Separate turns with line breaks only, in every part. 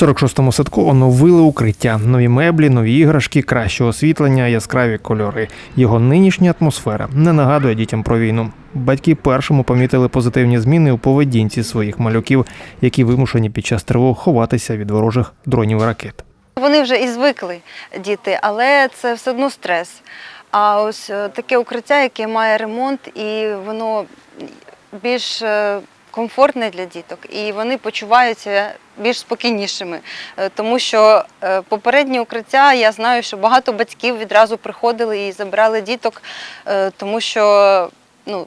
46-му садку оновили укриття, нові меблі, нові іграшки, краще освітлення, яскраві кольори. Його нинішня атмосфера не нагадує дітям про війну. Батьки першому помітили позитивні зміни у поведінці своїх малюків, які вимушені під час тривог ховатися від ворожих дронів і ракет.
Вони вже і звикли діти, але це все одно стрес. А ось е, таке укриття, яке має ремонт, і воно більш е, комфортне для діток, і вони почуваються більш спокійнішими. Е, Тому що попередні укриття, я знаю, що багато батьків відразу приходили і забрали діток, е, тому що ну,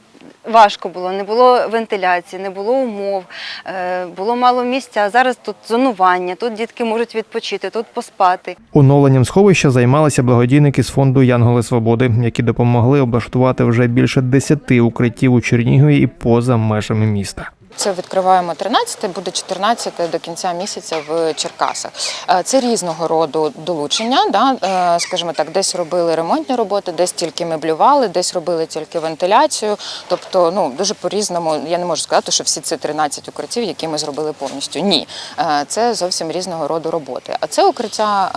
важко було, не було вентиляції, не було умов, е, було мало місця. Зараз тут зонування, тут дітки можуть відпочити, тут поспати.
Оновленням сховища займалися благодійники з фонду Янголи Свободи, які допомогли облаштувати вже більше десяти укриттів у Чернігові і поза межами міста.
Це відкриваємо 13, буде 14 до кінця місяця в Черкасах. Е, Це різного роду долучення. Да? е, Скажімо так, десь робили ремонтні роботи, десь тільки меблювали, десь робили тільки вентиляцію. Тобто, ну дуже по-різному. Я не можу сказати, що всі ці 13 укриттів, які ми зробили повністю. Ні, Е, це зовсім різного роду роботи. А це укриття,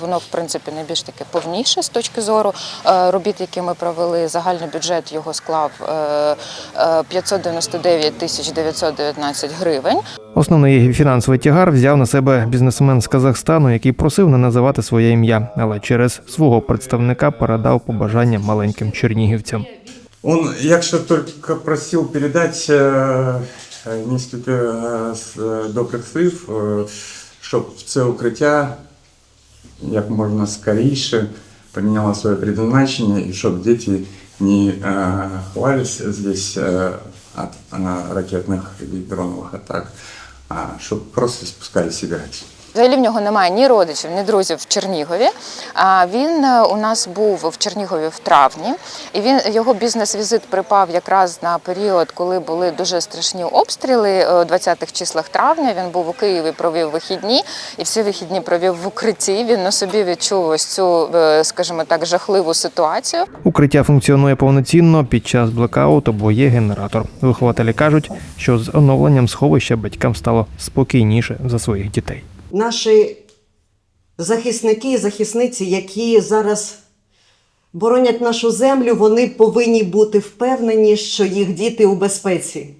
воно- в принципі найбільш таке повніше з точки зору робіт, які ми провели. Загальний бюджет його склав е, е, 599 тисяч 919 гривень.
Основний фінансовий тягар взяв на себе бізнесмен з Казахстану, який просив не називати своє ім'я, але через свого представника передав побажання маленьким чернігівцям.
Он, якщо только просив передати е, несколько е, с- добрих слів, е, щоб це укриття як можна скоріше поміняло своє призначення і щоб діти не ховались здесь от ракетных і дронових атак, чтобы просто спускались играть.
Взагалі в нього немає ні родичів, ні друзів в Чернігові. А він е, у нас був в Чернігові в травні, і він його бізнес-візит припав якраз на період, коли були дуже страшні обстріли. е, У 20-х числах травня він був у Києві, провів вихідні, і всі вихідні провів в укритті. Він на собі відчув ось цю, е, скажімо так, жахливу ситуацію.
Укриття функціонує повноцінно під час блекауту, бо є генератор. Вихователі кажуть, що з оновленням сховища батькам стало спокійніше за своїх дітей.
Наші захисники і захисниці, які зараз боронять нашу землю, вони повинні бути впевнені, що їх діти у безпеці.